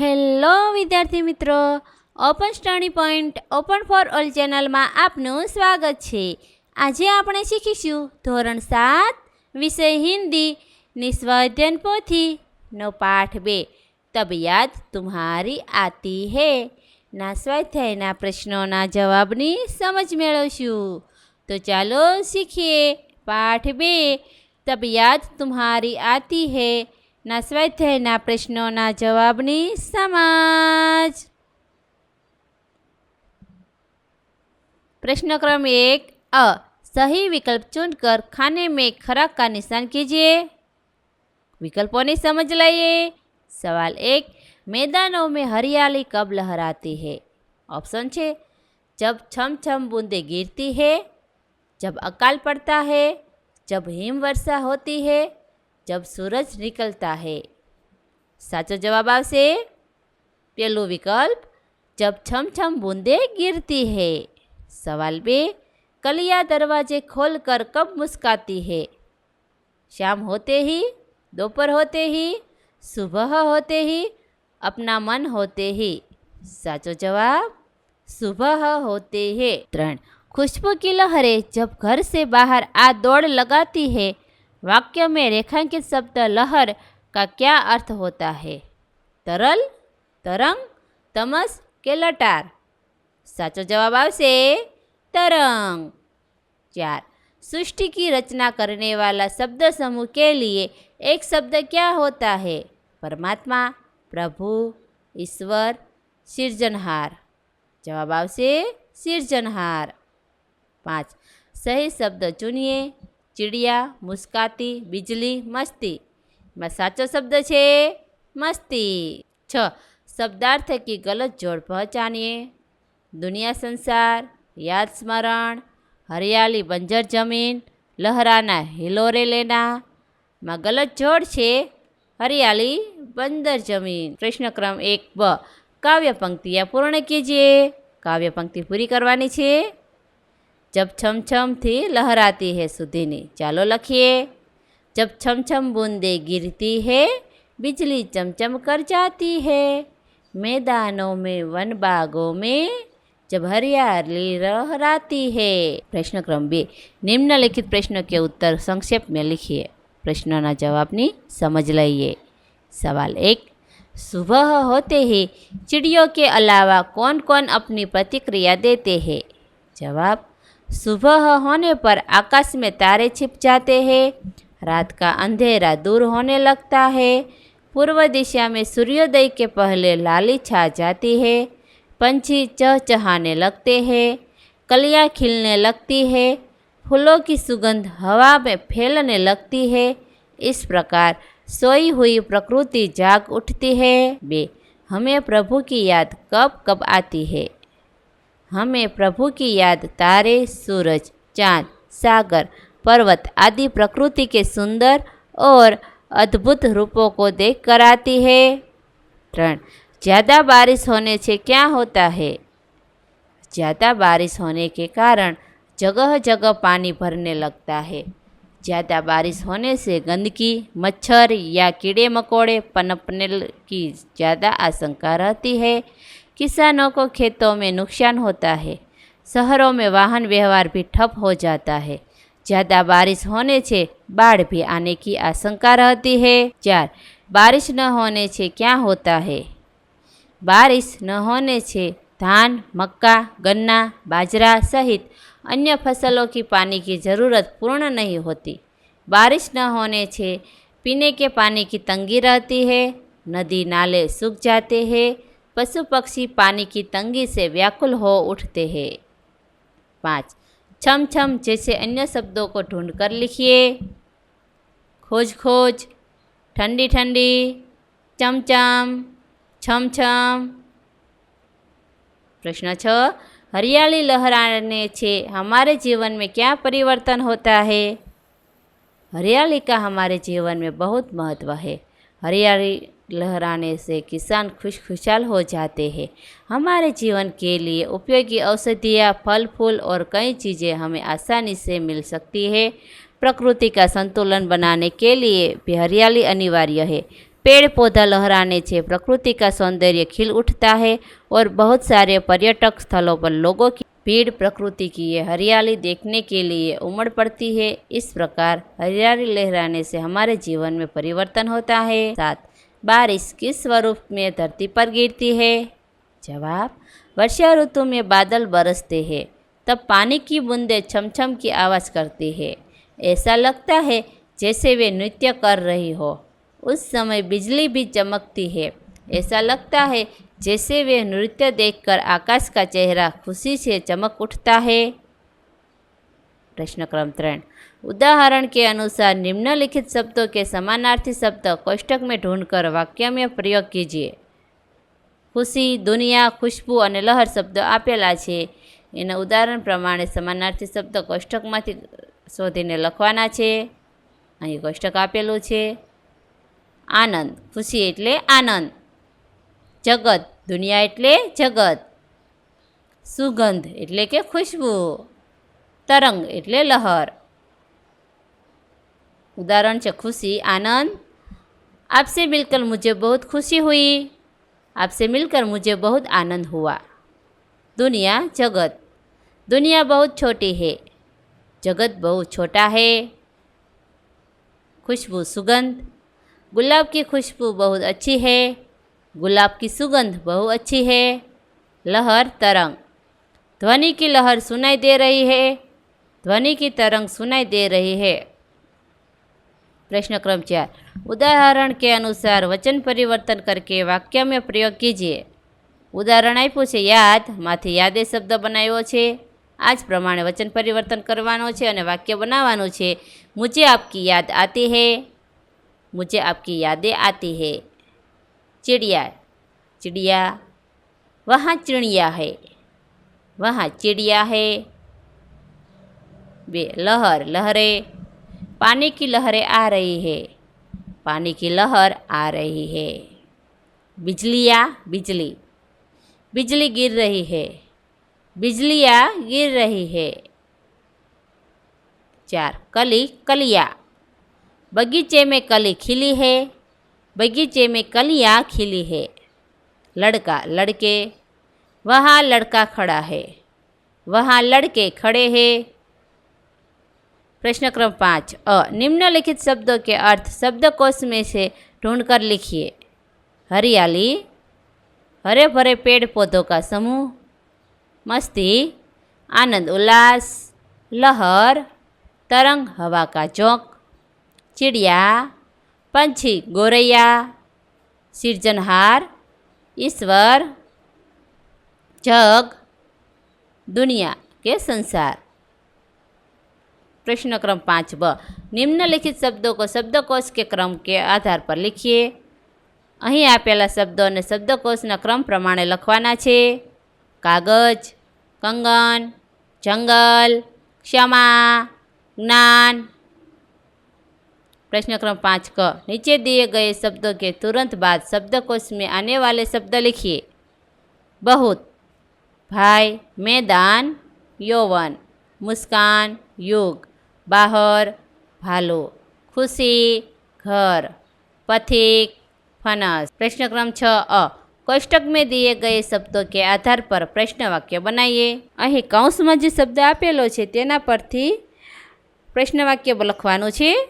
Hello વિદ્યાર્થી મિત્રો, Open Study Point open for all ચેનલમાં આપનું સ્વાગત છે. આજે આપણે શીખીશું ધોરણ સાત, વિષય હિન્દી, નિસ્વધ્યન પોથી, નો પાઠ બે. તબિયત તુમ્હારી આતી હે. ના સ્વાધ્યાયના પ્રશ્નોના જવાબની સમજ મેળવશું. તો ચાલો શીખીએ પાઠ બે. તબિયત તુમ્હારી આતી હે. ના સ્વાધ્યાયના પ્રશ્નોના જવાબની સમજ प्रश्न क्रम एक अ सही विकल्प चुनकर खाने में खराक का निशान कीजिए विकल्पों ने समझ लाइए सवाल एक मैदानों में हरियाली कब लहराती है ऑप्शन छः जब छम छम बूंदे गिरती है जब अकाल पड़ता है जब हिम वर्षा होती है जब सूरज निकलता है साचो जवाब આવશે પહેલું વિકલ્પ जब छम छम बूंदे गिरती है सवाल बे कलिया दरवाजे खोलकर कब मुस्काती है शाम होते ही दोपहर होते ही सुबह होते ही अपना मन होते ही साचो जवाब सुबह होते हैं त्रण खुशबू की लहरें जब घर से बाहर आ दौड़ लगाती है वाक्य में रेखांकित शब्द लहर का क्या अर्थ होता है? तरल, तरंग, तमस, के लटार। साचो जवाब આવશે तरंग। चार, सृष्टि की रचना करने वाला शब्द समूह के लिए एक शब्द क्या होता है? परमात्मा, प्रभु, ईश्वर सिर्जनहार जवाब આવશે सिर्जनहार पाँच, सही शब्द चुनिए। ચીડિયા, મુસ્કાતી, બિજલી, મસ્તી. સાચો શબ્દ છે મસ્તી. છ. શબ્દાર્થ કી ગલત જોડ પહોંચાનીએ દુનિયા સંસાર, યાદ સ્મરણ, હરિયાળી બંજર જમીન, લહરાના હિલોરે લેના. માં ગલત જોડ છે હરિયાળી બંદર જમીન. પ્રશ્નક્રમ એક બ. કાવ્ય પંક્તિ પૂર્ણ કીજીએ. કાવ્ય પંક્તિ પૂરી કરવાની છે. जब छम छम थी, लहराती है सुधीनी चालो लखिए। जब छम छम बूंदे गिरती है, बिजली चमचम कर जाती है। मैदानों में, वन बागों में, जब हरियाली लहराती है। प्रश्न क्रम बे। निम्नलिखित प्रश्नों के उत्तर संक्षेप में लिखिए। प्रश्नों ना जवाबनी समझ लाइए। सवाल एक। सुबह होते ही चिड़ियों के अलावा कौन कौन अपनी प्रतिक्रिया देते हैं? जवाब सुबह होने पर आकाश में तारे छिप जाते हैं। रात का अंधेरा दूर होने लगता है। पूर्व दिशा में सूर्योदय के पहले लाली छा जाती है। पंछी चहचहाने लगते हैं। कलियाँ खिलने लगती है। फूलों की सुगंध हवा में फैलने लगती है। इस प्रकार सोई हुई प्रकृति जाग उठती है। बे हमें प्रभु की याद कब कब आती है। हमें प्रभु की याद, तारे, सूरज, चाँद, सागर, पर्वत आदि प्रकृति के सुंदर और अद्भुत रूपों को देख कर आती है। त्रण ज़्यादा बारिश होने से क्या होता है? ज़्यादा बारिश होने के कारण जगह जगह पानी भरने लगता है। ज़्यादा बारिश होने से गंदगी, मच्छर या कीड़े मकोड़े पनपने की ज़्यादा आशंका रहती है। किसानों को खेतों में नुकसान होता है। शहरों में वाहन व्यवहार भी ठप हो जाता है। ज़्यादा बारिश होने से बाढ़ भी आने की आशंका रहती है। चार, बारिश न होने से क्या होता है? बारिश न होने से धान, मक्का, गन्ना, बाजरा सहित अन्य फ़सलों की पानी की ज़रूरत पूर्ण नहीं होती। बारिश न होने से पीने के पानी की तंगी रहती है, नदी नाले सूख जाते हैं पशु पक्षी पानी की तंगी से व्याकुल हो उठते हैं। पाँच छम छम जैसे अन्य शब्दों को ढूंढकर लिखिए। खोज खोज ठंडी ठंडी चमचम छम छम प्रश्न छ, हरियाली लहराने से हमारे जीवन में क्या परिवर्तन होता है? हरियाली का हमारे जीवन में बहुत महत्व है। हरियाली लहराने से किसान खुश खुशहाल हो जाते हैं। हमारे जीवन के लिए उपयोगी औषधियाँ फल फूल और कई चीज़ें हमें आसानी से मिल सकती है। प्रकृति का संतुलन बनाने के लिए भी हरियाली अनिवार्य है। पेड़ पौधा लहराने से प्रकृति का सौंदर्य खिल उठता है और बहुत सारे पर्यटक स्थलों पर लोगों की भीड़ प्रकृति की ये हरियाली देखने के लिए उमड़ पड़ती है। इस प्रकार हरियाली लहराने से हमारे जीवन में परिवर्तन होता है। सात बारिश किस स्वरूप में धरती पर गिरती है। जवाब, वर्षा ऋतु में बादल बरसते हैं, तब पानी की बूंदें छमछम की आवाज़ करती है। ऐसा लगता है जैसे वे नृत्य कर रही हो। उस समय बिजली भी चमकती है। ऐसा लगता है जैसे वे नृत्य देखकर आकाश का चेहरा खुशी से चमक उठता है। પ્રશ્ન ક્રમ ત્રણ. ઉદાહરણ કે અનુસાર નિમ્નલિખિત શબ્દો કે સમાનાર્થી શબ્દ કોષ્ટક મેં ઢૂંઢ કર વાક્ય પ્રયોગ કીજીએ. ખુશી, દુનિયા, ખુશ્બુ અને લહર શબ્દો આપેલા છે. એના ઉદાહરણ પ્રમાણે સમાનાર્થી શબ્દ કોષ્ટકમાંથી શોધીને લખવાના છે. અહીં કોષ્ટક આપેલું છે. આનંદ. ખુશી એટલે આનંદ. જગત. દુનિયા એટલે જગત. સુગંધ એટલે કે ખુશ્બુ. તરંગ એટલે લહર उदाहरण છે खुशी आनंद आपसे मिलकर मुझे बहुत खुशी हुई आपसे मिलकर मुझे बहुत आनंद हुआ दुनिया जगत दुनिया बहुत छोटी है जगत बहुत छोटा है खुशबू सुगंध गुलाब की खुशबू बहुत अच्छी है गुलाब की सुगंध बहुत अच्छी है लहर तरंग ध्वनि की लहर सुनाई दे रही है ध्वनि की तरंग सुनाई दे रही है प्रश्न क्रम चार उदाहरण के अनुसार वचन परिवर्तन करके वाक्य में प्रयोग कीजिए ઉદાહરણ આપ્યું છે, યાદ. યાદમાંથી યાદે શબ્દ બનાવ્યો છે. આ જ પ્રમાણે વચન પરિવર્તન કરવાનો છે અને વાક્ય બનાવવાનું છે. મુજે આપકી યાદ આતી હે. મુજે આપકી યાદે આતી હે. ચિડિયા. ચિડિયા. વહાં ચિણિયા હે. વહાં ચિડિયા હે. बे लहर, लहरें, पानी की लहरें आ रही है। पानी की लहर आ रही है। बिजलियाँ, बिजली। बिजली गिर रही है। बिजलियाँ गिर रही है। चार कली, कलिया। बगीचे में कली खिली है। बगीचे में कलियाँ खिली है। लड़का, लड़के। वहाँ लड़का खड़ा है। वहाँ लड़के खड़े हैं। प्रश्न क्रम पाँच। अ, निम्नलिखित शब्दों के अर्थ शब्दकोश में से ढूंढकर लिखिए। हरियाली हरे भरे पेड़ पौधों का समूह, मस्ती, आनंद, उल्लास, लहर, तरंग, हवा का चौक, चिड़िया, पंछी, गोरैया सिरजनहार ईश्वर, जग, दुनिया के संसार। प्रश्न क्रम पाँच ब निम्नलिखित शब्दों को शब्दकोश के क्रम के आधार पर लिखिए અહીં આપેલા શબ્દોને શબ્દકોશના ક્રમ પ્રમાણે લખવાના છે કાગજ કંગન જંગલ ક્ષમા જ્ઞાન प्रश्न क्रम पाँच क नीचे दिए गए शब्दों के तुरंत बाद शब्दकोश में आने वाले शब्द लिखिए बहुत भाई मैदान यौवन मुस्कान युग બહાર, ભાલુ. ખુશી, ઘર. પથિક, ફનસ. પ્રશ્નક્રમ છ અ. કોષ્ટક મેં દિએ ગયે શબ્દો કે આધાર પર પ્રશ્ન વાક્ય બનાવીએ અહીં કૌંસમાં જે શબ્દ આપેલો છે તેના પરથી પ્રશ્ન વાક્ય લખવાનું છે.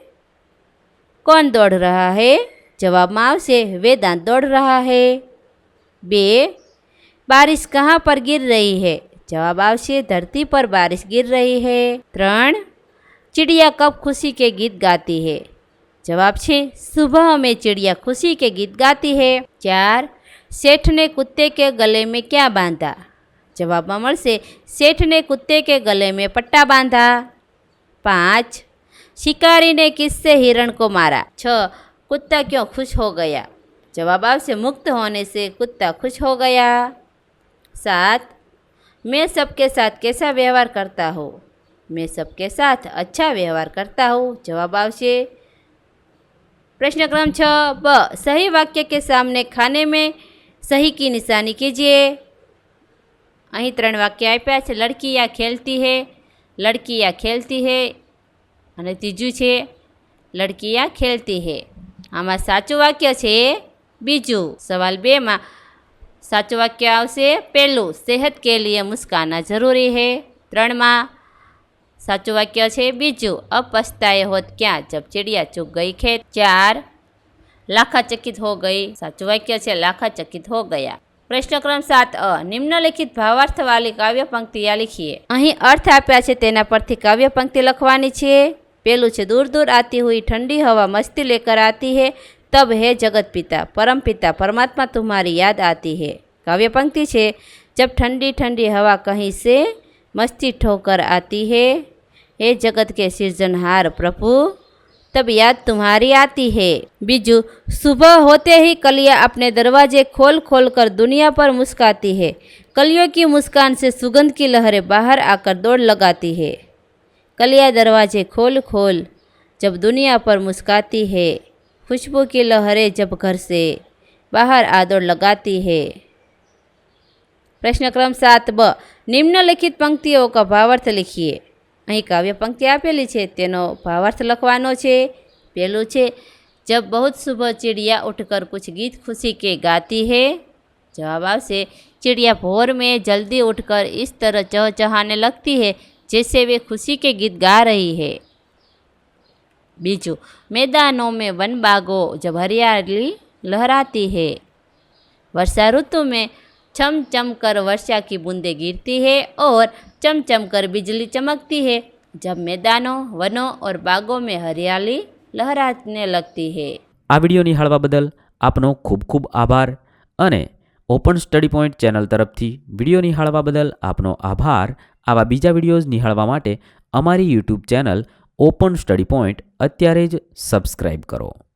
કોણ દોડ રહ્યા હે? જવાબમાં આવશે વેદાંત દોડ રહ્યા હે. બે. બારિશ કહાં પર ગીર રહી હે? જવાબ આવશે ધરતી પર બારિશ ગીર રહી હે. ત્રણ. चिड़िया कब खुशी के गीत गाती है? जवाब छः, सुबह में चिड़िया खुशी के गीत गाती है। चार, सेठ ने कुत्ते के गले में क्या बांधा? जवाब अमर से, सेठ ने कुत्ते के गले में पट्टा बांधा। पाँच, शिकारी ने किससे हिरण को मारा? छ, कुत्ता क्यों खुश हो गया? जवाब आपसे मुक्त होने से कुत्ता खुश हो गया। सात, मैं सबके साथ कैसा व्यवहार करता हूँ? मैं सबके साथ अच्छा व्यवहार करता हूँ जवाब आवश्य प्रश्न क्रम छ ब सही वाक्य के सामने खाने में सही की निशानी कीजिए અહીં ત્રણ વાક્ય આપ્યા છે લડકીયા ખેલતી હે લડકીયા ખેલતી હે અને ત્રીજું છે લડકીયા ખેલતી હે આમાં સાચું વાક્ય છે બીજું સવાલ બેમાં સાચું વાક્ય આવશે પહેલું સેહત કે લીએ મુસ્કાના જરૂરી હે ત્રણમાં સાચું વાક્ય છે, બીજું અપસ્તાય હોત ક્યાં? જબ ચિડિયા ચૂક ગઈ ખેત, ચાર, લાખાચકિત હો ગઈ. સાચું વાક્ય છે, લાખાચકિત હો ગયા. પ્રશ્ન ક્રમ સાત અ, નિમ્નલિખિત ભાવાર્થવાળી કાવ્ય પંક્તિયા લખીએ. અહીં અર્થ આપ્યા છે, તેના પરથી કાવ્ય પંક્તિ લખવાની છે. પેલું છે, દૂર દૂર આતી હોઈ, ઠંડી હવા મસ્તી લેકર આતી હે. તબ હે જગત પિતા, પરમ પિતા, પરમાત્મા તુમ્હારી યાદ આતી હે. કાવ્ય પંક્તિ છે, જબ ઠંડી ઠંડી હવા કહી સે મસ્તી ઠોકર આતી હે. हे जगत के सृजनहार प्रभु, तब याद तुम्हारी आती है। बीजू, सुबह होते ही कलिया अपने दरवाजे खोल खोल कर दुनिया पर मुस्काती है। कलियों की मुस्कान से सुगंध की लहरें बाहर आकर दौड़ लगाती है। कलिया दरवाजे खोल खोल जब दुनिया पर मुस्काती है। खुशबू की लहरें जब घर से बाहर आ दौड़ लगाती है। प्रश्न क्रम सात ब, निम्नलिखित पंक्तियों का भावार्थ लिखिए। અહીં કાવ્ય પંક્તિ આપેલી છે, તેનો ભાવાર્થ લખવાનો છે. પહેલું છે, જબ બહુત સુબહ ચિડિયા ઉઠકર કુછ ગીત ખુશી કે ગાતી હે? જવાબ આવશે, ચિડિયા ભોર મેં જલ્દી ઉઠકર ઇસ તરહ ચહ ચહાને લગતી હે, જેસે વે ખુશી કે ગીત ગા રહી હે. બીજું, મેદાનો મેં વનબાગો જબ હરિયાળી લહેરાતી હે. વર્ષા ઋતુ મેં छम छम कर वर्षा की बूंदें गिरती है और चम चम कर बिजली चमकती है जब मैदानों वनों और बागों में हरियाली लहराने लगती है આ વિડીયો નિહાળવા બદલ આપનો ખૂબ ખૂબ આભાર અને ઓપન સ્ટડી પોઈન્ટ ચેનલ તરફથી વિડીયો નિહાળવા બદલ આપનો આભાર આવા બીજા વિડીયોઝ નિહાળવા માટે અમારી YouTube channel open study point અત્યારે જ સબસ્ક્રાઈબ કરો